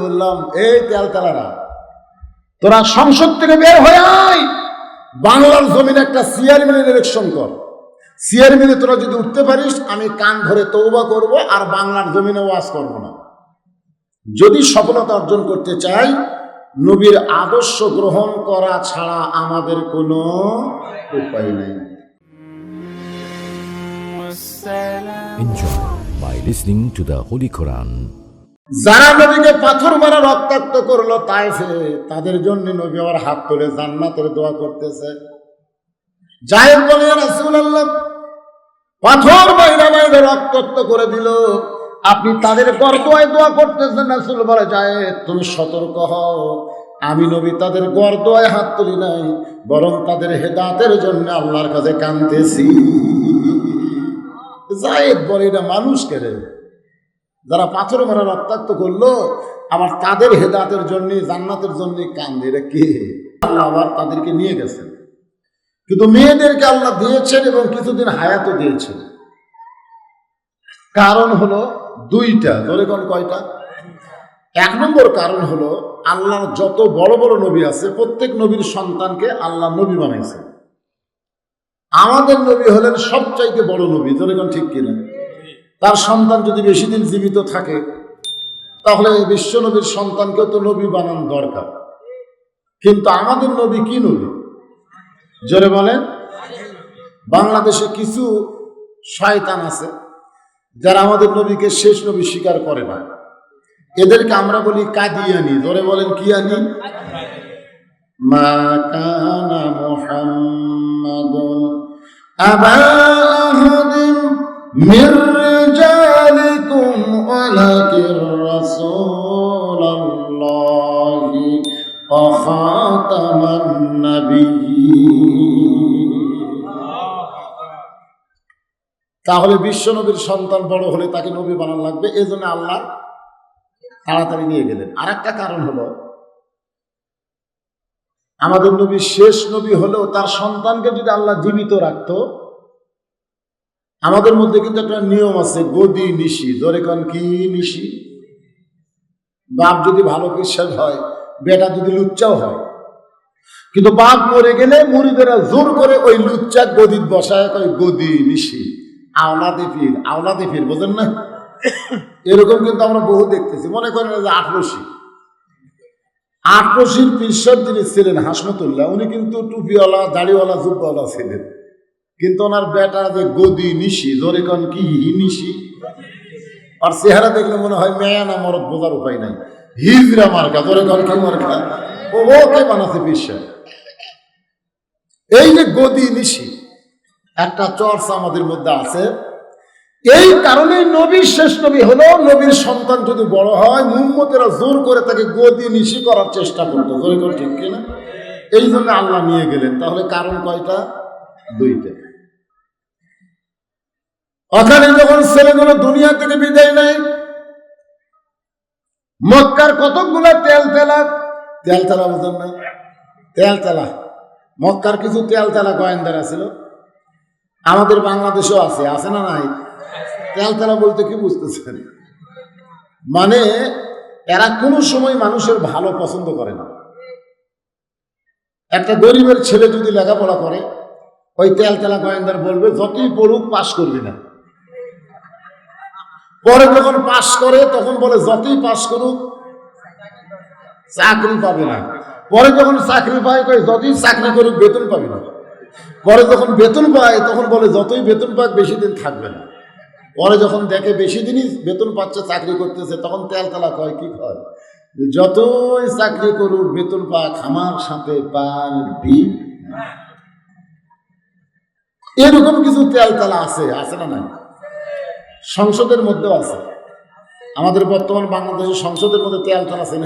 বললাম, এই তেল তেলারা তোরা সংসদ থেকে বের হয়ে আয়। বাংলার জমিনে একটা চেয়ারম্যানের ইলেকশন কর। চেয়ারম্যানে তোরা যদি উঠতে পারিস, আমি কান ধরে তৌবা করব আর বাংলার জমিনে ওয়াজ করব না। যদি সফলতা অর্জন করতে চাই, নবীর আদর্শ গ্রহণ করা ছাড়া আমাদের কোনো উপায় নেই। Enjoy by listening to the Holy Quran. যারা নবীকে পাথর মারা রক্তাক্ত করল তাইফে তাদের জন্য নবী আবার হাত তুলে জান্নাতের দোয়া করতেছে। জাহেদ বলে পাথর মাইরা মাইরা রক্তাক্ত করে দিল। আপনি তাদের গর্দোয়ায় দোয়া করতেছেন রাসূল বলে যায় তুমি সতর্ক হও। আমি নবী তাদের গর্দোয়ায় হাত তুলি নাই, বরং তাদের হেদাতের জন্য আল্লাহর কাছে কাঁদতেছি। জাহেদ বলে, এটা মানুষ কেড়ে যারা পাথর মারা রক্তাক্ত করল, আবার তাদের হেদাতের জন্য, জান্নাতের জন্য কান্দে। এটা কে? আল্লাহ আবার তাদেরকে নিয়ে গেছেন। কিন্তু মেয়েদেরকে আল্লাহ দিয়েছেন এবং কিছুদিন হায়াতও দিয়েছেন। কারণ হলো দুইটা। ধরে কোন কয়টা? এক নম্বর কারণ হলো আল্লাহর যত বড় বড় নবী আছে, প্রত্যেক নবীর সন্তানকে আল্লাহ নবী বানাইছে আমাদের নবী হলেন সবচাইতে বড় নবী। ধরে কোন ঠিক কিনা? তার সন্তান যদি বেশি দিন জীবিত থাকে, তাহলে এই বিশ্ব নবীর সন্তানকেও তো নবী বানান দরকার। কিন্তু আমাদের নবী কি নবী? জোরে বলেন। বাংলাদেশে কিছু শয়তান আছে, যারা আমাদের নবীকে শেষ নবী স্বীকার করে না। এদেরকে আমরা বলি কাদিয়ানি। জোরে বলেন, কি আনি? মা তাহলে বিশ্ব নবীর সন্তান বড় হলে তাকে নবী বানান লাগবে, এই জন্য আল্লাহ তাড়াতাড়ি নিয়ে গেলেন। আর একটা কারণ হলো, আমাদের নবী শেষ নবী হলেও তার সন্তানকে যদি আল্লাহ জীবিত রাখতো, আমাদের মধ্যে কিন্তু একটা নিয়ম আছে, গদি নিশি। ধরে কন, কি নিশি? বাপ যদি ভালো বিশ্বাস হয়, বেটা যদি লুচ্চাও হয়। কিন্তু বাপ মরে গেলে মুড়িদেরা জোর করে ওই লুচ্চা গদিত বসায়, কয় গদি নিশি। আওলাদে ফির আওলাদে ফির বোঝেন না? এরকম কিন্তু আমরা বহু দেখতেছি। মনে করেন যে আটরশি আটরশির পিসর যিনি ছিলেন হাসমতুল্লাহ, উনি কিন্তু টুপিওয়ালা, দাড়িওয়ালা, জুব্বাওয়ালা ছিলেন। কিন্তু ওনার বেটা যে গদি নিশি, ধরে কন কি নিশি আর চেহারা দেখলে মনে হয় মেয়া না মরদ বোঝার উপায় নাই। হিজরা মার্কা, ধরে কন কি মার্কা? ও ওকে বানাতে পিসা এই যে গদি নিশি একটা চর্চা আমাদের মধ্যে আছে। এই কারণে নবীর শেষ নবী হলো, নবীর সন্তান যদি বড় হয় মুম্মতেরা জোর করে তাকে গদি নিশি করার চেষ্টা করতো। জোরে করে ঠিক কিনা? এই জন্য আল্লাহ নিয়ে গেলেন। তাহলে কারণ কয়টা? দুইটা। ওখানে যখন ছেলেগুলো দুনিয়া থেকে বিদায় নেয়, মক্কার কতকগুলো তেল তেলা? তেল তেলা বুঝলেন না? তেল তেলা। মক্কার কিছু তেল তেলা গোয়েন্দারা ছিল। আমাদের বাংলাদেশেও আছে আছে না নাই? তেল তেলা বলতে কি বুঝতেছেন? মানে এরা কোনো সময় মানুষের ভালো পছন্দ করে না। একটা গরিবের ছেলে যদি লেখাপড়া করে, ওই তেল তেলা গোয়েন্দার বলবে, যতই পড়ুক, পাশ করবি না। পরে যখন পাশ করে, তখন বলে, যতই পাশ করুক, চাকরি পাবে না। পরে যখন চাকরি পায় যতই চাকরি করুক, বেতন পাবে না। পরে যখন বেতন পায়, তখন বলে, যতই বেতন পাক, বেশি দিন থাকবে না। পরে যখন দেখে বেশি দিনই বেতন পাচ্ছে, চাকরি করতেছে, তখন তেল তেলা কয়, কি কয়? যতই চাকরি করুক, বেতন পাক, আমার সাথে পারবি। এরকম কিছু তেল তেলা আছে আছে না নাই? সংসদের মধ্যেও আছে। আমাদের বর্তমান বাংলাদেশের সংসদের মধ্যে তেল তেল আছে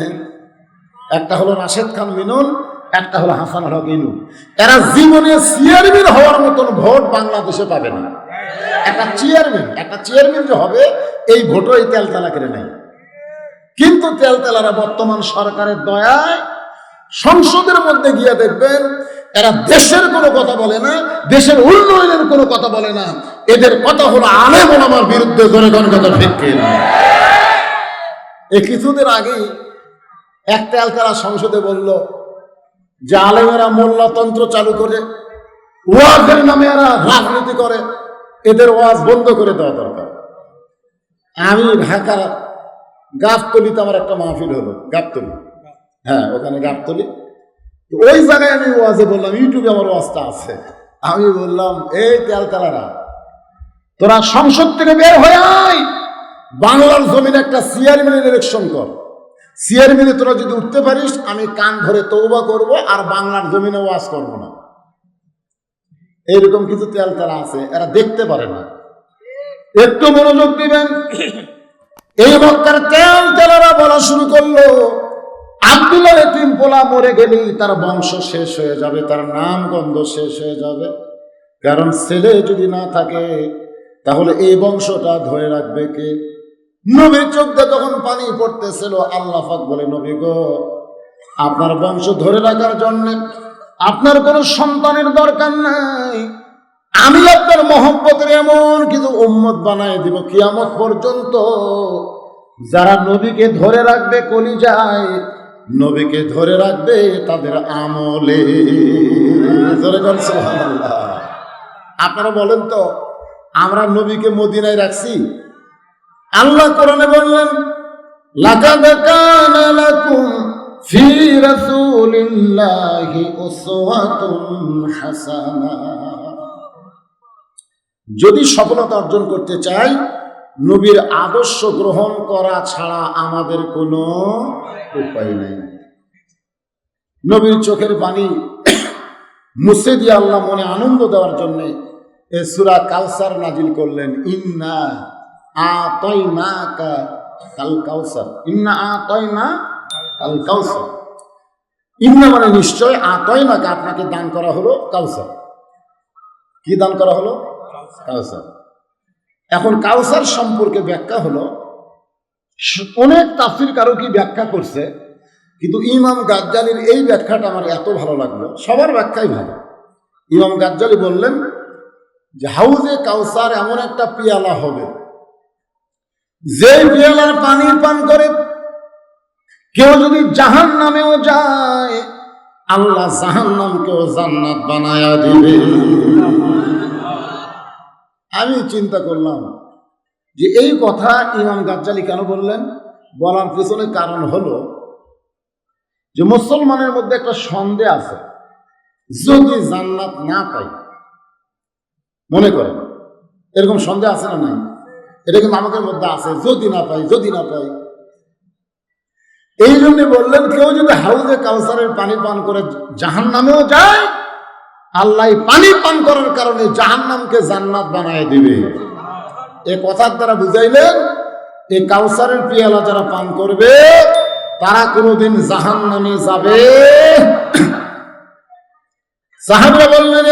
একটা হলো রাশেদ খান মিনন একটা হলো হাসান হক ইনু এরা জীবনে চেয়ারম্যান হওয়ার মতন ভোট বাংলাদেশে পাবে না। একটা চেয়ারম্যান একটা চেয়ারম্যান যে হবে, এই ভোটও এই তেলতেলা কেড়ে নেয়। কিন্তু তেলতেলারা বর্তমান সরকারের দয়ায় সংসদের মধ্যে গিয়ে দেখবেন, এরা দেশের কোনো কথা বলে না, দেশের উন্নয়নের কোনো কথা বলে না। এদের কথা হলো আলেম আমার বিরুদ্ধে জোরে কথা কিনা। এই কিছুদিন আগেই এক আলতারা সংসদে বলল যে আলেমেরা মোল্লাতন্ত্র চালু করে, ওয়াজের নামে এরা রাজনীতি করে, এদের ওয়াজ বন্ধ করে দেওয়া দরকার। আমি ঢাকার গাবতলিতে আমার একটা মাহফিল হলো, গাবতলি। হ্যাঁ ওখানে গাবতলি। ওই জায়গায় আমি ওয়াজে বললাম, ইউটিউবে আমার ওয়াজটা আছে। আমি বললাম, এই তেল তেলতালারা, তোরা সংসদ থেকে বের হয়ে আয়, বাংলার জমিনে একটা চেয়ারম্যানের ইলেকশন কর। চেয়ারম্যানে তোরা যদি উঠতে পারিস, আমি কান ধরে তৌবা করব আর বাংলার জমিনে ওয়াজ করব না। এইরকম কিছু তেল তারা আছে, এরা দেখতে পারে না। একটু মনোযোগ দিবেন। এই মক্কার তেল তেলারা বলা শুরু করল, আব্দুল্লাহ এতিম পোলা মরে গেলেই তার বংশ শেষ হয়ে যাবে, তার নাম গন্ধ শেষ হয়ে যাবে। কারণ ছেলে যদি না থাকে, তাহলে এই বংশটা ধরে রাখবে কে? নবীর চোখ তখন পানি পড়তেছিল, আল্লাহ পাক বলে, নবী গো, আপনার বংশ ধরে রাখার জন্য আপনার কোনো সন্তানের দরকার নাই। আমি আপনার মহব্বতের এমন কিছু উম্মত বানায় দিব কিয়ামত পর্যন্ত। যারা নবীকে ধরে রাখবে কলি যায় নবীকে ধরে রাখবে তাদের আমলে। আপনারা বলেন তো, আমরা নবীকে মদিনায় রাখছি আল্লাহ কোরআনে বললেন, লাকাদ কানা লাকুম ফি রাসূলিল্লাহি উসওয়াতুন হাসানা। যদি সফলতা অর্জন করতে চাই, নবীর আদর্শ গ্রহণ করা ছাড়া আমাদের কোনো উপায় নেই। নবীর চোখের পানি মুছে দিয়ে আল্লাহ মনে আনন্দ দেওয়ার জন্য এ সুরা কাউসার নাজিল করলেন, ইন্না না কাল ইন্না না কাল মানে নিশ্চয় আ তৈ না আপনাকে দান করা হলো কাউসার। কি দান করা হলো? কাউসার। এখন কাউসার সম্পর্কে ব্যাখ্যা হলো, অনেক তাফসির কারও কি ব্যাখ্যা করছে, কিন্তু ইমাম গাজ্জালির এই ব্যাখ্যাটা আমার এত ভালো লাগল। সবার ব্যাখ্যাই ভালো। ইমাম গাজ্জালি বললেন যে হাউজে কাউসার এমন একটা পিয়ালা হবে যে পিয়ালার পানি পান করে, কেউ যদি জাহান নামেও যায়, আল্লাহ জাহান নামকেও জান্নাত বানায়া দিবে। আমি চিন্তা করলাম যে এই কথা ইমাম গাজ্জালি কেন বললেন? বলার পিছনে কারণ হলো যে মুসলমানের মধ্যে একটা সন্দেহ আছে। যদি জান্নাত না পাই মনে করেন, এরকম সন্দেহ আছে না নাই? এটা কিন্তু আমাদের মধ্যে আছে? যদি না পাই, যদি না পাই। এই জন্য বললেন, কেউ যদি হাউজে কাউসারের পানি পান করে জাহান নামেও যায়, আল্লাহ পানি পান করার কারণে জাহান নামকে জান্নাত বানায় দিবে। এ কথার দ্বারা বুঝাইলেন এই কাউসারের পিয়ালা যারা পান করবে, তারা কোনোদিন জাহান নামে যাবে। সাহাবরা বললেন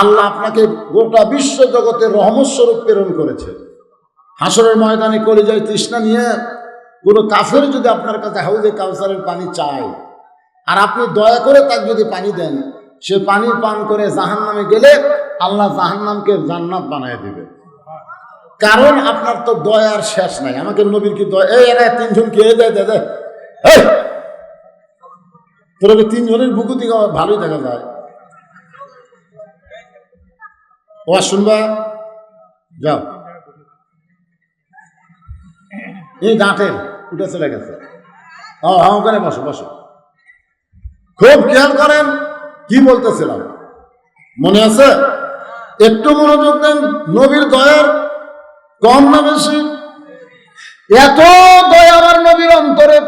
আল্লাহ আপনাকে গোটা বিশ্ব জগতে রহমত স্বরূপ প্রেরণ করেছে। হাসরের ময়দানে কলিজায় তৃষ্ণা নিয়ে কোনো কাফের যদি আপনার কাছে হাউজে কাউসারের পানি চায়, আর আপনি দয়া করে তাকে যদি পানি দেন, সে পানি পান করে জাহান নামে গেলে আল্লাহ জাহান নামকে জান্নাত বানায় দিবে। কারণ আপনার তো দয়ার শেষ নাই। আমাকে নবীর কি দয়া এই এরা তিনজন কে দেয় দে দে। এই! তোর তিনজনের বুকু থেকে ভালোই দেখা যায়? ও শুনবা? যাও। এই দাঁতের উঠে চলে গেছে। ও হ্যাঁ ওখানে বসো বসো। খুব খেয়াল করেন, কি বলতেছিলাম? মনে আছে? একটু মনোযোগ দেন, নবীর দয়ার কম না বেশি? এত দয়া আমার নবীর অন্তরে,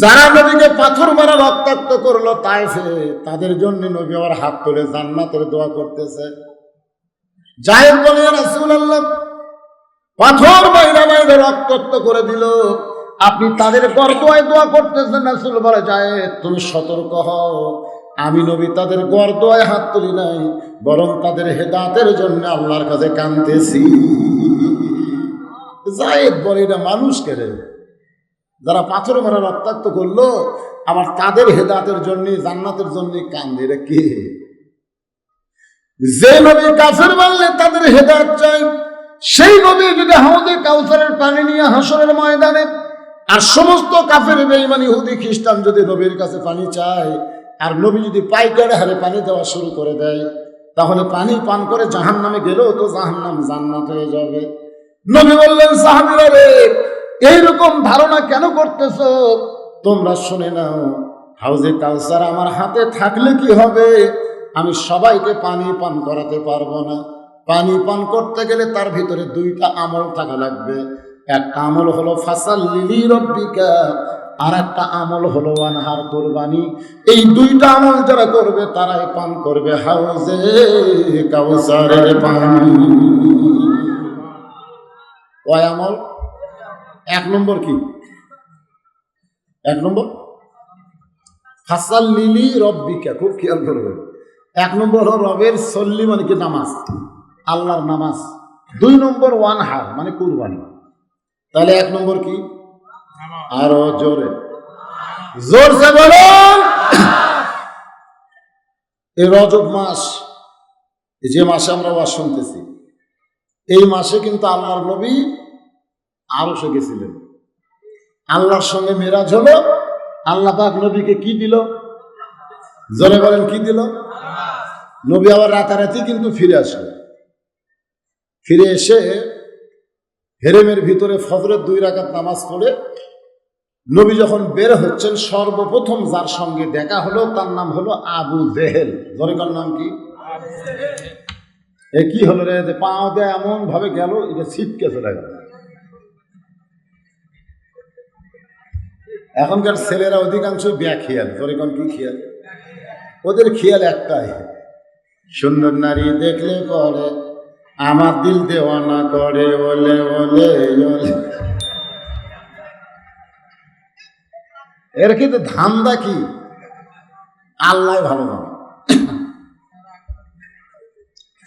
যারা নবীকে পাথর মারা রক্তাক্ত করল, তাই তাদের জন্য নবী আমার হাত তুলে জান্নাতের দোয়া করতেছে। জাহেদ বলে রাসুল আল্লাহ পাথর বাইরা বাইরে রক্তাক্ত করে দিল। আপনি তাদের গর্দোয়ায় দোয়া করতেছেন রাসুল বলে যায় তুমি সতর্ক হও। আমি নবী, তাদের গর্দোয়ায় হাত তুলি নাই, বরং তাদের হেদাতের জন্য আল্লাহর কাছে কানতেছি জায়েদ বলে, এটা মানুষ কেড়ে যারা পাথর মারা রক্তাক্ত করল, আবার তাদের হেদাতের জন্য, জান্নাতের জন্য কান্দে এটা কে? যে নবী কাফের মানলে তাদের হেদাত চাই সেই নবী যদি হাউদে কাউসারের পানি নিয়ে হাসরের ময়দানে, আর সমস্ত কাফের বেঈমানি হুদি খ্রিস্টান যদি নবীর কাছে পানি চায় আর নবী যদি পাইকারে হারে পানি দেওয়া শুরু করে দেয়, তাহলে পানি পান করে জাহান নামে গেলেও তো জাহান নাম জান্নাত হয়ে যাবে। নবী বললেন, সাহাবিরা এইরকম ধারণা কেন করতেছ? তোমরা শুনে নাও, হাউজে কাউসার আমার হাতে থাকলে কি হবে? আমি সবাইকে পানি পান করাতে পারব না। পানি পান করতে গেলে তার ভিতরে দুইটা আমল থাকা লাগবে। একটা আমল হলো ফাসাল লিলি রব্বিকা আর একটা আমল হলো আনহার কোরবানি। এই দুইটা আমল যারা করবে, তারাই পান করবে হাউজে কাউসারের পানি। কয় আমল? এক নম্বর কি? এক নম্বর? ফাসাল লিলি রব্বিকা, খুব খেয়াল করবেন। এক নম্বর হলো রবের সল্লি মানে কি? নামাজ। আল্লাহর নামাজ। দুই নম্বর ওয়ান হার মানে কুরবানি। তাহলে এক নম্বর কি? আরও জোরে। জোরসে বলুন এই রজব মাস যে মাসে আমরা ওয়াজ শুনতেছি, এই মাসে কিন্তু আল্লাহর নবী আরও সে গেছিলেন। আল্লাহর সঙ্গে মেরাজ হলো, আল্লাহ পাক নবীকে কি দিল? জোরে বলেন, কি দিল? নবী আবার রাতারাতি কিন্তু ফিরে আসলো। ফিরে এসে হেরেমের ভিতরে ফজরের দুই রাকাত নামাজ পড়ে নবী যখন বের হচ্ছেন, সর্বপ্রথম যার সঙ্গে দেখা হলো, তার নাম হলো আবু জেহেল। জনকার নাম কি? এ কি হলো রে? যে পাও দেয় এমন ভাবে গেল এটা ছিটকে চলে গেল। এখনকার ছেলেরা অধিকাংশ ব্যাগ খেয়াল। জনগণ কি খেয়াল? ওদের খেয়াল একটাই, সুন্দর নারী দেখলে পরে আমার দিল দেওয়ানা করে বলে বলে বলে এর কিন্তু ধান্দা কি? আল্লাহ ভালো জানে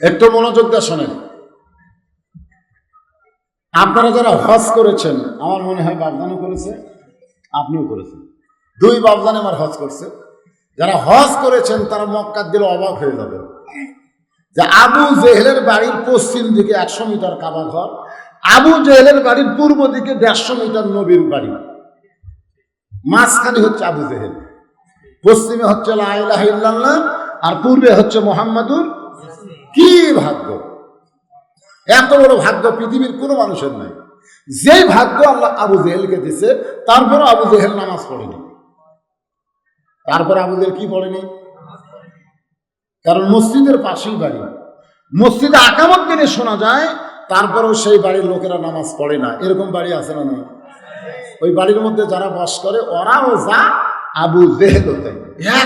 একটু মনোযোগ দিয়ে শোনেন। আপনারা যারা হজ করেছেন, আমার মনে হয় বাগদানও করেছে, আপনিও করেছেন। দুই বাবদান আমার হজ করছে। যারা হজ করেছেন, তারা মক্কার দিলে অবাক হয়ে যাবে। যে আবু জেহেলের বাড়ির পশ্চিম দিকে একশো মিটার কাবা ঘর, আবু জেহেলের বাড়ির পূর্ব দিকে দেড়শো মিটার নবীর বাড়ি। মাঝখানে হচ্ছে আবু জেহেল, পশ্চিমে হচ্ছে লা ইলাহা ইল্লাল্লাহ, আর পূর্বে হচ্ছে মোহাম্মদুর কি ভাগ্য? এত বড় ভাগ্য পৃথিবীর কোনো মানুষের নাই। যেই ভাগ্য আল্লাহ আবু জেহেলকে দিছে তারপরে আবু জেহেল নামাজ পড়েনি। তারপর আবু জেহেল কি পড়েনি? কারণ মসজিদের পাশেই বাড়ি। মসজিদে আকামত দিনে শোনা যায়, তারপরেও সেই বাড়ির লোকেরা নামাজ পড়ে না। এরকম বাড়ি আছে না না ওই বাড়ির মধ্যে যারা বাস করে ওরাও যা আবু জেহেল হতে হ্যাঁ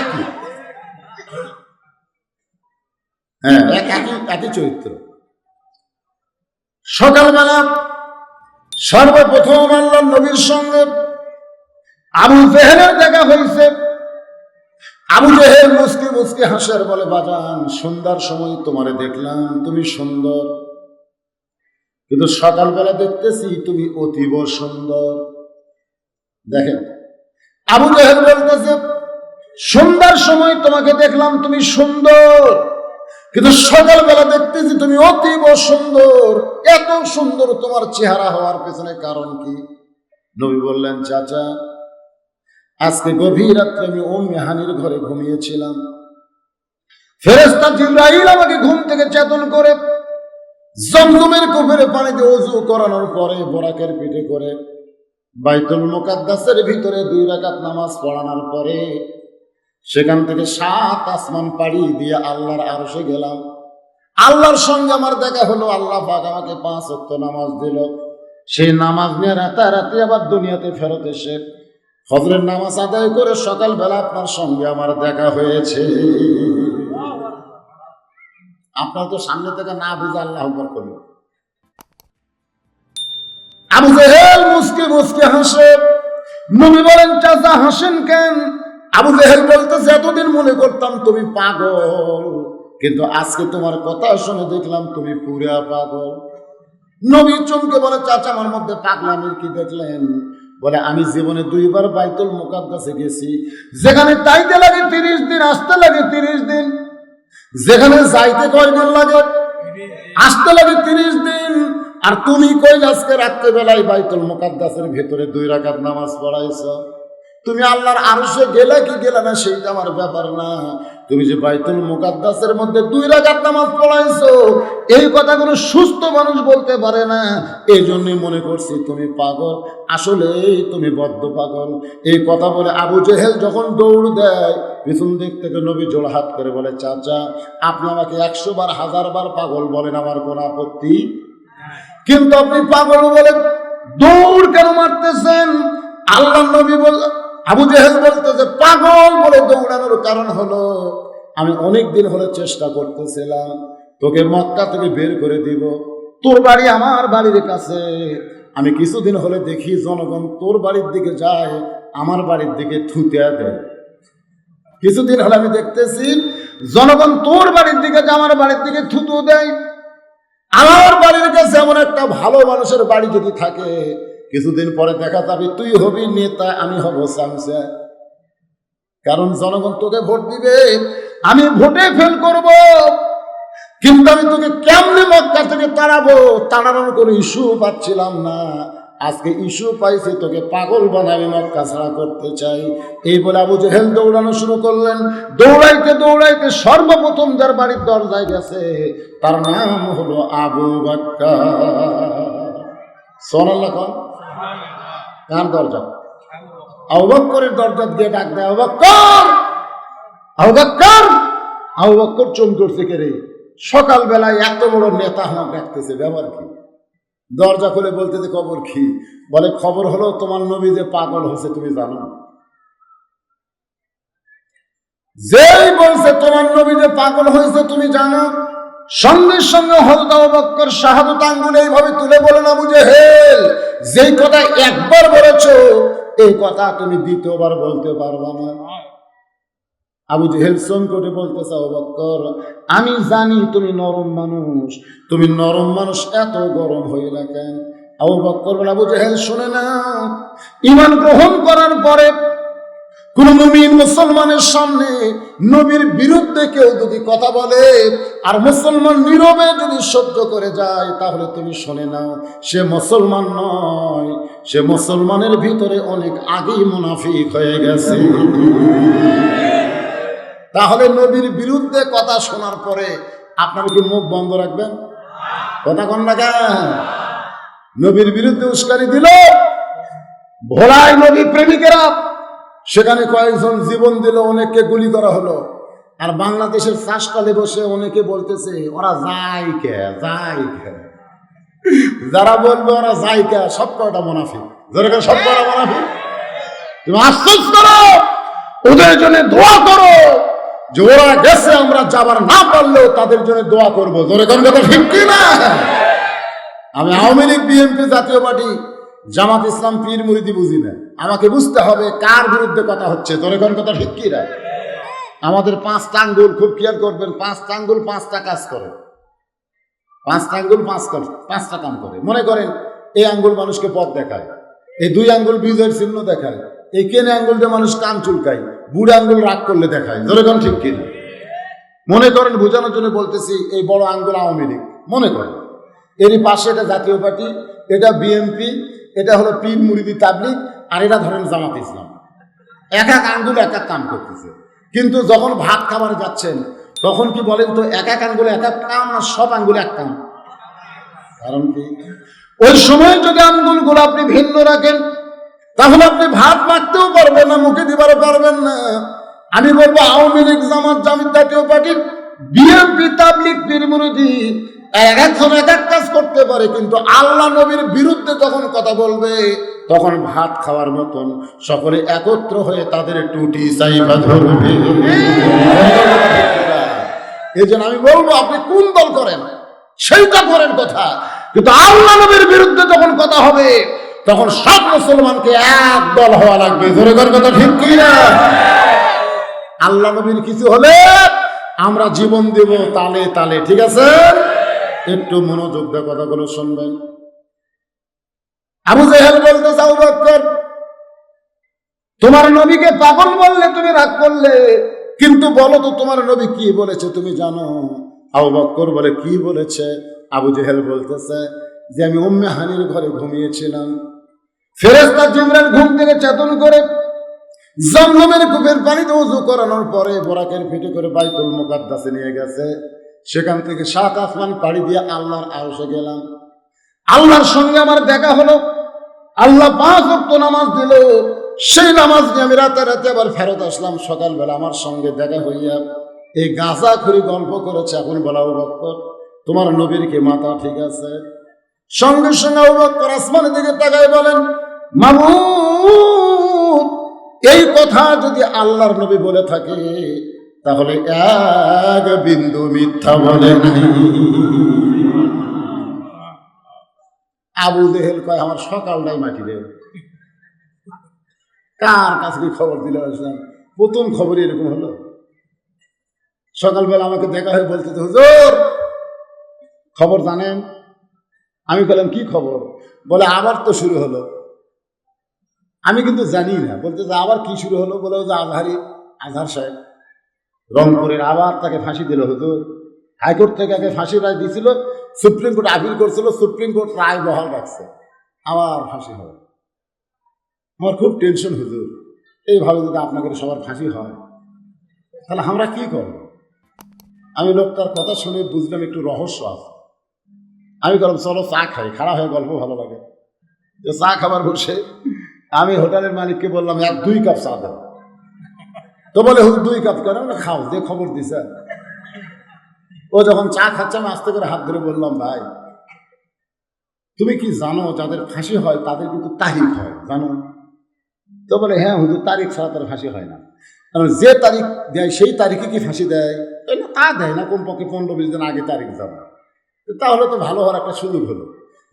একই চরিত্র। সকালবেলা সর্বপ্রথম আল্লাহ নবীর সঙ্গে আবু জেহেলের দেখা হয়েছে। আবু জেহেল মুসকি মুসকি হাসের বলে, বাজান, সন্ধ্যার সময় তোমারে দেখলাম, তুমি সুন্দর। কিন্তু সকালবেলা দেখতেছি তুমি অতীব সুন্দর। দেখেন, আবু জেহেল বলতেছে, সন্ধ্যার সময় তোমাকে দেখলাম তুমি সুন্দর, কিন্তু সকালবেলা দেখতেছি তুমি অতীব সুন্দর। এত সুন্দর তোমার চেহারা হওয়ার পেছনে কারণ কি? নবী বললেন, চাচা, আজকে গভীর রাত্রে আমি ওম মেহানির ঘরে ঘুমিয়েছিলাম। ফেরেস্তা জিব্রাইল আমাকে ঘুম থেকে চেতন করে জমজমের কুফেরে পানিতে অজু করানোর পরে বরাকের পিঠে করে বাইতুল মুকাদ্দাসের ভিতরে দুই রাকাত নামাজ পড়ানোর পরে সেখান থেকে সাত আসমান পাড়ি দিয়ে আল্লাহর আরশে গেলাম। আল্লাহর সঙ্গে আমার দেখা হলো, আল্লাহ পাক আমাকে পাঁচ অক্ত নামাজ দিল। সেই নামাজ নিয়ে রাতারাতি আবার দুনিয়াতে ফেরত এসে ফজরের নামাজ আদায় করে সকালবেলা আপনার সঙ্গে আমার দেখা হয়েছে। আপনার তো সামনে থেকে না বুঝে আল্লাহ আকবার আবু জেহেল! মুসকে মুসকে হাসে। নবী বলেন চাচা হাসেন কেন? আবু জেহেল বলতেছে এতদিন মনে করতাম তুমি পাগল, কিন্তু আজকে তোমার কথা শুনে দেখলাম তুমি পুরা পাগল। নবী চমকে বলে, চাচা, আমার মধ্যে পাগলামির কি দেখলেন? বলে, আমি জীবনে দুইবার বাইতুল মুকাদ্দাসে গেছি। যেখানে তাইতে লাগে তিরিশ দিন, আসতে লাগে তিরিশ দিন। যেখানে যাইতে কয়দিন লাগে? আসতে লাগে তিরিশ দিন। আর তুমি কই আজকে রাত্রে বেলায় বাইতুল মুকাদ্দাসের ভেতরে দুই রাকাত নামাজ পড়াইছ? তুমি আল্লাহর আরশে গেলে কি গেলে না, সেইটা আমার ব্যাপার না। তুমি যে বাইতুল মুকাদ্দাসের মধ্যে দুই রাকাত নামাজ পড়াইছো, এই কথাগুলো সুস্থ মানুষ বলতে পারে না। এই জন্যই মনে করছি তুমি পাগল। আসলে তুমি বদ্ধ পাগল। এই কথা বলে আবু জেহেল যখন দৌড় দেয়, পিছন দিক থেকে নবী জোড় হাত করে বলে, চাচা, আপনি আমাকে একশো বার, হাজার বার পাগল বলেন, আমার কোনো আপত্তি কিন্তু আপনি পাগল বলে দৌড় কেন মারতেছেন? আল্লাহ নবী বল আবু জেহেল বলতেছে, পাগল বলে দৌড়ানোর কারণ হলো, আমি অনেক দিন হলে চেষ্টা করতেছিলাম, তোকে মক্কা থেকে বের করে দিব। তোর বাড়ি আমার বাড়ির কাছে। আমি কিছুদিন হলে দেখি জনগণ তোর বাড়ির দিকে যায়, আমার বাড়ির দিকে থুতে দেয়। কিছুদিন হলে আমি দেখতেছি, জনগণ তোর বাড়ির দিকে যায়, আমার বাড়ির দিকে থুতু দেয়। আমার বাড়ির কাছে এমন একটা ভালো মানুষের বাড়ি যদি থাকে, কিছুদিন পরে দেখা যাবে তুই হবি নেতা, আমি হব সামসা কারণ জনগণ তোকে ভোট দিবে, আমি ভোটে ফেল করব। কিন্তু আমি তোকে কেমনে মক্কা থেকে তাড়াবো, তাড়ানোর কোনো ইস্যু পাচ্ছিলাম না। আজকে ইস্যু পাইছে, তোকে পাগল বানাবে, মক্কা ছাড়া করতে চাই। এই বলে আবু জেহেল দৌড়ানো শুরু করলেন। দৌড়াইতে দৌড়াইতে সর্বপ্রথম যার বাড়ির দরজায় গেছে, তার নাম হলো আবু বাক্কা। সোনাল্লা কন? কার দরজা? আবুবক্করের দরজা দিয়ে ডাক দেয় আবুবক্কর আবুবক্কর আবুবক্কর চমকে উঠছে কে রে, সকালবেলায় এত বড় নেতা আমাকে ডাকতেছে ব্যাপার কি? দরজা খুলে বলতেছে খবর কি? বলে খবর হলো তোমার নবী যে পাগল হয়েছে, তুমি জানো? যেই বলছে, তোমার নবী যে পাগল হয়েছে, তুমি জানো? সঙ্গে সঙ্গে হজরত বক্কর শাহাদত আঙ্গুল এইভাবে তুলে বলেন বুঝে জেহেল যেই কথা একবার বলেছ, এই কথা তুমি দ্বিতীয়বার বলতে পারবা না। আবু জেহেল সংকটে বলতেছে আবু বক্কর, আমি জানি তুমি নরম মানুষ। তুমি নরম মানুষ এত গরম হয়ে কেন? আবু বক্কর বলে, আবু জেহেল, শুনে না। ইমান গ্রহণ করার পরে কোন নবীন মুসলমানের সামনে নবীর বিরুদ্ধে কেউ যদি কথা বলে আর মুসলমান নীরবে যদি সহ্য করে যায়, তাহলে তুমি শুনে নাও সে মুসলমান নয়, সে মুসলমানের ভিতরে অনেক আগেই মুনাফিক হয়ে গেছে। তাহলে নবীর বিরুদ্ধে কথা শোনার পরে আপনার কি মুখ বন্ধ রাখবেন? কথা কন না? নবীর বিরুদ্ধে উস্কানি দিল। ভোলায় নবী প্রেমিকেরা। সেখানে কয়েকজন জীবন দিল, অনেককে গুলি করা হলো। আর বাংলাদেশের চাষকালে বসে অনেকে বলতেছে, ওরা যায় কে? যায় কে? যারা বলবে, ওরা যায় কে? সব কয়টা মুনাফিক? যেরকম সব কয়টা মুনাফিক? তুমি আশ্বাস করো! ওদের জন্য দোয়া করো! ওরা গেছে, আমরা যাবার না পারলেও তাদের জন্য দোয়া করব। জোরে কোন কথা ঠিক কি না আমি আওয়ামী লীগ, বিএনপি জাতীয় পার্টি, জামাত ইসলাম, পীর মুরিদি বুঝি না। আমাকে বুঝতে হবে কার বিরুদ্ধে কথা হচ্ছে। তোর কোন কথা ঠিক কি না আমাদের পাঁচটা আঙ্গুল খুব কেয়ার করবেন, পাঁচটা আঙ্গুল পাঁচটা কাজ করে। পাঁচটা আঙ্গুল পাঁচ কাজ পাঁচটা কাম করে। মনে করেন, এই আঙ্গুল মানুষকে পথ দেখায়, এই দুই আঙ্গুল বিজয়ের চিহ্ন দেখায়, এই কেনে আঙ্গুল দিয়ে মানুষ কান চুলকায়। বুড়ো আঙ্গুল রাগ করলে দেখায়। যেরকম ঠিক কিনা? মনে করেন, বোঝানোর জন্য বলতেছি, এই বড় আঙ্গুল আওয়ামী লীগ। মনে করেন। এরই পাশে এটা জাতীয় পার্টি, এটা বিএনপি, এটা হলো পীর মুরিদি তাবলিগ, আর এটা ধরেন জামাত ইসলাম। এক এক আঙ্গুল এক এক কাম করতেছে। কিন্তু যখন ভাত খাবার যাচ্ছেন, তখন কি বলেন তো, এক এক আঙ্গুলে এক এক কাম না সব আঙ্গুলে এক কাম কারণ কি? ওই সময় যদি আঙ্গুলগুলো আপনি ভিন্ন রাখেন তাহলে আপনি ভাত মাখতেও পারবেন না, মুখে দিবারও পারবেন না। আমি বলব, আওয়ামী লীগ, জামাত জামিত জাতীয় পার্টির বিএনপি, তাবলিগ পীরমুরুদি এক একজন এক এক কাজ করতে পারে, কিন্তু আল্লাহ নবীর বিরুদ্ধে যখন কথা বলবে, তখন ভাত খাওয়ার মতন সকলে একত্র হয়ে তাদের টুটি চাইবা ধরবে। এই জন্য আমি বলব, আপনি কোন দল করেন, সেইটা করেন কথা। কিন্তু আল্লাহ নবীর বিরুদ্ধে যখন কথা হবে তখন সব মুসলমানকে এক দল হওয়া লাগবে। কর কথা ঠিক কি না আল্লাহ নবীর কিছু হলে আমরা জীবন দেব তালে তালে, ঠিক আছে? একটু মনোযোগ দিয়ে কথাগুলো শুনবেন। আবু জেহেল বলতে চাও বক্কর? তোমার নবীকে পাগল বললে তুমি রাগ করলে, কিন্তু বলো তো তোমার নবী কি বলেছে তুমি জানো? আবু বক্কর বলে, কি বলেছে? আবু জেহেল বলতেছে যে, আমি উম্মে হানির ঘরে ঘুমিয়েছিলাম। ফেরেস্তা জিমরান ঘুম থেকে চেতন করে জমজমের কূপের পানিতে উজু করানোর পরে বোরাকের পিঠে করে বাইতুল মুকাদ্দাসে নিয়ে গেছে। সেখান থেকে সাত আসমান পাড়ি দিয়ে আল্লাহর আরশে গেলাম। আল্লাহর সঙ্গে আমার দেখা হলো। আল্লাহ পাঁচ অক্ত নামাজ দিল। সেই নামাজ নিয়ে আমি রাতে রাতে আবার ফেরত আসলাম। সকালবেলা আমার সঙ্গে দেখা হইয়া এই গাঁজা খুরি গল্প করেছে। এখন বলা বক্কর তোমার নবীর কি মাথা ঠিক আছে? সঙ্গে সঙ্গে বক্কর আসমানের দিকে তাকায় বলেন মামু এই কথা যদি আল্লাহর নবী বলে থাকে, তাহলে এক বিন্দু মিথ্যা বলে নাই। আবু দেহেল কয়, আমার সকালটাই মাটি রে। কার কাছে কি খবর দিলে আসলাম প্রথম খবরই এরকম হলো। সকালবেলা আমাকে দেখা হয়ে বলতে হুজুর, খবর জানেন? আমি বললাম, কি খবর? বলে, আবার তো শুরু হলো। আমি কিন্তু জানি না। বলতে যে, আবার কি শুরু হলো? বলে যে আজহারি, আজহার সাহেব। রংপুরের আবার তাকে ফাঁসি দিল হুজুর। হাইকোর্ট থেকে আগে ফাঁসি রায় দিয়েছিল, সুপ্রিম কোর্ট আপিল করছিল, সুপ্রিম কোর্ট রায় বহাল রাখছে। আবার ফাঁসি হবে। আমার খুব টেনশন হুজুর। এইভাবে যদি আপনাদের সবার ফাঁসি হয়, তাহলে আমরা কি করব? আমি লোকটার কথা শুনে বুঝলাম একটু রহস্য আছে। আমি বললাম, চলো চা খাই। খারাপ হয়ে গল্প ভালো লাগে। যে চা খাবার বসে, আমি হোটেলের মালিককে বললাম, এক, দুই কাপ চা দেবো তো বলে, হুজুর, দুই কাপ কেন? না খাও, যে খবর দিছে। ও যখন চা খাচ্ছে, আমি আস্তে করে হাত ধরে বললাম, ভাই, তুমি কি জানো যাদের ফাঁসি হয়, তাদের কিন্তু তারিখ হয়, জানো? তো বলে হ্যাঁ হুজুর, তারিখ ছাড়া তার ফাঁসি হয় না। কারণ যে তারিখ দেয়, সেই তারিখে কি ফাঁসি দেয়? তা দেয় না, কমপক্ষে পনেরো বিশ দিন আগে তারিখ যাবে তাহলে তো ভালো হওয়ার একটা সুযোগ হলো।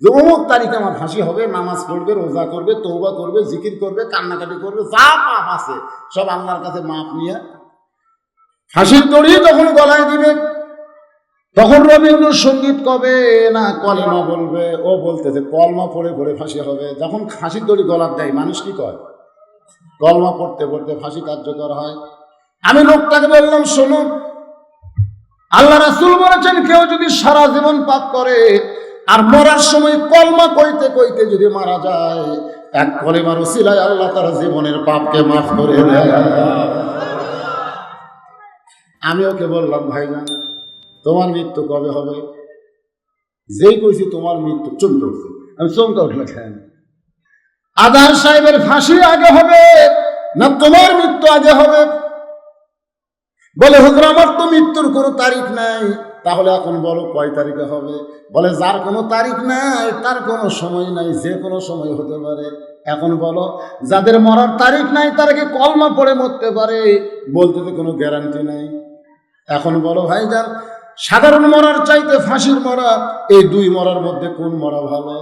যে অমুক তারিখে আমার ফাঁসি হবে, নামাজ পড়বে, রোজা করবে তৌবা করবে, জিকির করবে, কান্নাকাটি করবে, যা পাপ আছে, সব আল্লাহর কাছে মাপ নিয়ে। ফাঁসির দড়ি তখন গলায় দিবে, তখন রবীন্দ্র সংগীত কবে না কলেমা বলবে? ও বলতেছে, কলমা পড়ে পড়ে ফাঁসি হবে। যখন ফাঁসির দড়ি গলার দেয়, মানুষ কি কয়? কলমা পড়তে পড়তে ফাঁসি কার্যকর হয়। আমি লোকটাকে বললাম শুনুন আল্লাহ রাসুল বলেছেন, কেউ যদি সারা জীবন পাপ করে আর মরার সময় কলমা কইতে কইতে যদি মারা যায়, এক কলেমার উসিলায় আল্লাহ তার জীবনের পাপকে মাফ করে আমি ওকে বললাম ভাইজান তোমার মৃত্যু কবে হবে? যেই কইছি তোমার মৃত্যু চমকে উঠছে আমি চমকে উঠলে খেয়ে আদার সাহেবের ফাঁসি আগে হবে, না তোমার মৃত্যু আগে হবে? বলে, হুজুর, আমার তো মৃত্যুর কোনো তারিখ নাই। তাহলে এখন বলো, কয় তারিখে হবে? বলে, যার কোনো তারিখ নাই, তার কোনো সময় নাই, যে কোনো সময় হতে পারে। এখন বলো, যাদের মরার তারিখ নাই, তারা কি কলমা পড়ে মরতে পারে? বলতে তো কোনো গ্যারান্টি নাই। এখন বলো ভাইজান সাধারণ মরার চাইতে ফাঁসির মরা, এই দুই মরার মধ্যে কোন মরা ভালো?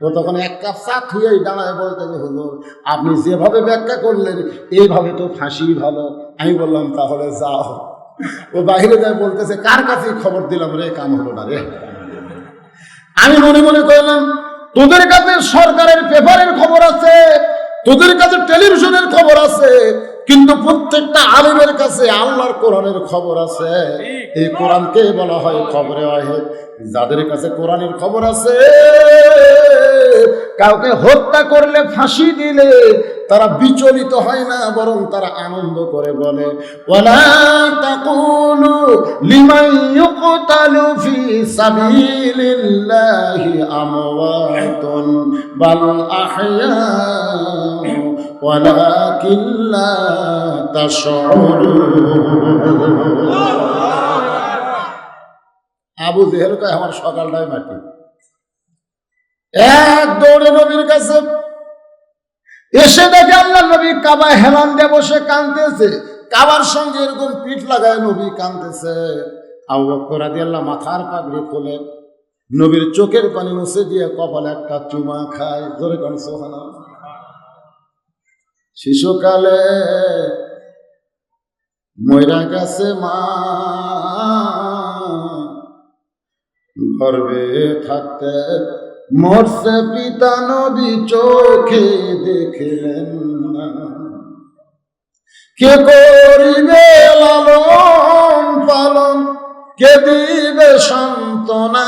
তো তখন এক কাপ চা থুয়েই দাঁড়ায় বলতে হুজুর, আপনি যেভাবে ব্যাখ্যা করলেন, এইভাবে তো ফাঁসি ভালো। আমি বললাম, তাহলে যাও। ও বাইরে যায় বলতেছে, কার কাছে খবর দিলাম রে, কাম হলো না রে? আমি মনে মনে করলাম, তোদের কাছে সরকারের পেপারের খবর আছে, তোদের কাছে টেলিভিশনের খবর আছে কিন্তু প্রত্যেকটা আলিমের কাছে আল্লাহর কোরআনের খবর আছে। এই কোরআনকে বলা হয় খবরে যাদের কাছে কোরআনের খবর আছে কাউকে হত্যা করলে ফাঁসি দিলে তারা বিচলিত হয় না বরং তারা আনন্দ করে বলে। ওয়ালা তাকুলু লিমান ইউকতালু ফি সাবিলিল্লাহি আমওয়াতুন বাল আহয়া। লা তাশউরুন। আবু জেহেল কয়, আমার সকালটাই মাটি। এক দৌড়ে নবীর কাছে এসে দেখে আল্লাহ নবী কাবায় হেলান দিয়ে বসে কাঁদতেছে। কাবার সঙ্গে এরকম পিঠ লাগায় নবী কাঁদতেছে। আবু বকর রাদিয়াল্লাহু মাথার পাগড়ি খোলে নবীর চোখের পানি মুছে দিয়ে কপালে একটা চুমা খায়। জোরে কোন সোহানা শিশুকালে ময়রা গেছে মা গর্বে থাকতে মরছে পিতা নবী চোখে দেখলেন কে করিবে লালন পালন? কে দিবে সান্ত্বনা?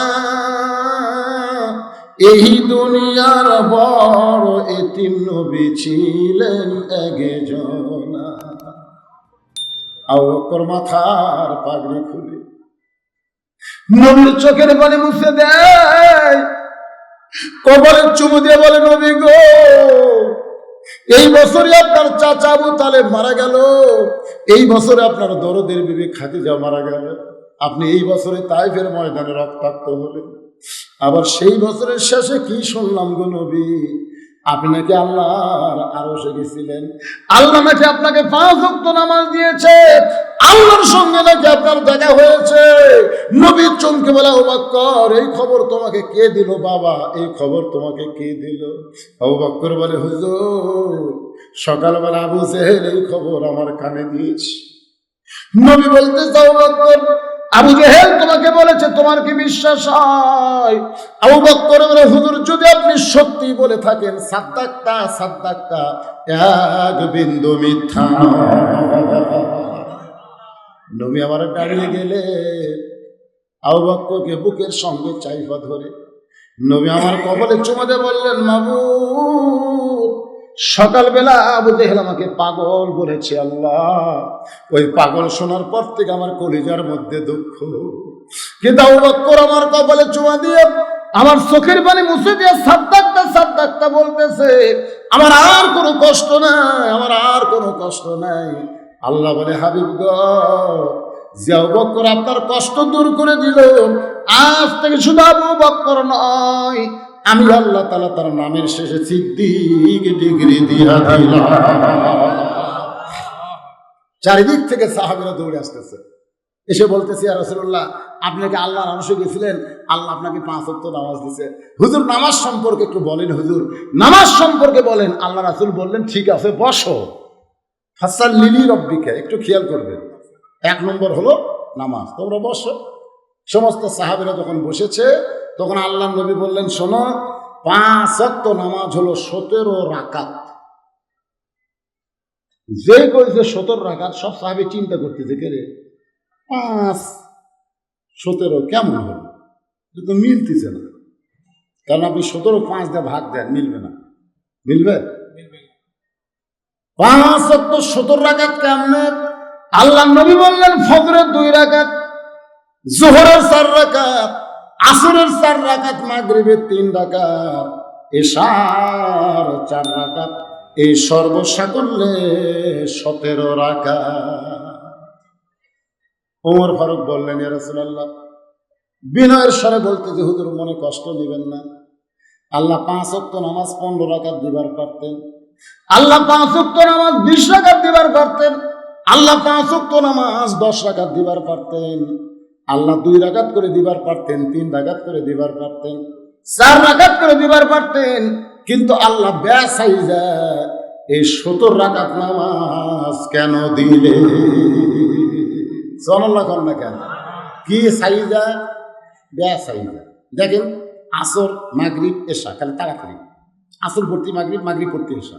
এই দুনিয়ার বড় এতিম নবী ছিলেন একজনা। আবকর মাথার পাগড়ি খুলে নবীর চোখের পানি মুছে দেয়। কবরের চুমু দিয়ে বলে, নবী গো, এই বছরই আপনার চাচা আবু তালেব মারা গেল। এই বছরে আপনার দরদের বিবি খাদিজা মারা গেল। আপনি এই বছরে তাইফের ময়দানে রক্তাক্ত হলেন। আবার সেই বছরের শেষে কি শুনলাম গো নবী? আপনি নাকি আল্লাহর আরও গেছিলেন। আল্লাহ নাকি আপনাকে পাঁচ অক্ত নামাজ দিয়েছে। আল্লাহর সঙ্গে নাকি আপনার দেখা হয়েছে। নবীর চমকে বলা অবাক্কর এই খবর তোমাকে কে দিল বাবা? এই খবর তোমাকে কে দিল? অবাক্কর বলে, হুজুর, সকালবেলা আবু জেহেল এই খবর আমার কানে দিয়েছি। নবী বলতে চাও বক্কর আবু জেহেল তোমাকে বলেছে, তোমার কি বিশ্বাস হয়? আবু বক্কর বলে, হুজুর, যদি আপনি সত্যি বলে থাকেন সাদ্দাক্তা সাদ্দাক্তা এক বিন্দু মিথ্যা নবী আমার দাঁড়িয়ে গেলে, আবু বক্করকে বুকের সঙ্গে চাইফা ধরে। নবী আমার কবলে চুমাতে বললেন মাবু সকালবেলা আবু জেহেল আমাকে পাগল বলেছে, আল্লাহ, ওই পাগল শোনার পর থেকে আমার কলিজার মধ্যে দুঃখ। কিন্তু বক্কর আমার কপালে চুমা দিয়ে, আমার চোখের পানি মুছে দিয়ে সাদ্দাক্তা সাদ্দাক্তা বলতেছে, আমার আর কোনো কষ্ট নাই, আমার আর কোনো কষ্ট নাই। আল্লাহ বলে, হাবিব গ আবু বক্কর আপনার কষ্ট দূর করে দিল, আজ থেকে শুধু আবু বক্কর নয় আমি আল্লাহ তালা তার নামের শেষে সিদ্দিক ডিগ্রি দিয়া দিলাম। চারিদিক থেকে সাহাবিরা দৌড়ে আসতেছে। এসে বলতেছি আর রসুল্লাহ আপনি কি আল্লাহ মানুষে গেছিলেন? আল্লাহ আপনাকে পাঁচ অক্ত নামাজ দিছে। হুজুর, নামাজ সম্পর্কে একটু বলেন হুজুর। নামাজ সম্পর্কে বলেন, আল্লাহ রাসুল বললেন, ঠিক আছে, বসো। হাসান লিলি রব্বিকে একটু খেয়াল করবেন। এক নম্বর হলো নামাজ। তোমরা বসো। সমস্ত সাহাবিরা যখন বসেছে তখন আল্লাহ নবী বললেন শোনো পাঁচ অক্ত নামাজ হলো সতেরো রাকাত। যে কইছে সতেরো রাকাত সব সাহাবি চিন্তা করতেছে কে রে? পাঁচ সতেরো কেমন হলো? এটা তো মিলতেছে না। কারণ আপনি সতেরো পাঁচ দিয়ে ভাগ দেন মিলবে না। মিলবে? পাঁচ অক্ত সতেরো রাকাত কেমনে? আল্লাহ নবী বললেন ফজরের দুই রাকাত জোহরের চার রাকাত আসরের চার রাকাত, মাগরিবের তিন রাকাত, এশার চার রাকাত, এই সর্বসাকল্যে সতেরো রাকাত। ওমর ফারুক বললেন রাসূলুল্লাহ, বিনয়ের স্বরে বলতে যে হুজুর মনে কষ্ট দিবেন না। আল্লাহ পাঁচ অক্ত নামাজ পনেরো রাকাত দিবার পারতেন। আল্লাহ পাঁচ অক্ত নামাজ বিশ রাকাত দিবার পারতেন। আল্লাহ পাঁচ অক্ত নামাজ দশ রাকাত দিবার পারতেন। আল্লাহ দুই রাগাত করে দিবার পারতেন, তিন রাগাত করে দিবার পারতেন, চার রাগাত করে দিবার পারতেন, কিন্তু আল্লাহ ব্যাসাইজা এই সত্তর রাকাত নামাজ কেন দিলে? জনল্লা কর না কেন? কি সাইজা? ব্যাসাইজা দেখেন, আসর, মাগরিব এসা খালি তাড়াতাড়ি। আসর ভর্তি মাগরিব মাগরিব ভর্তি এসা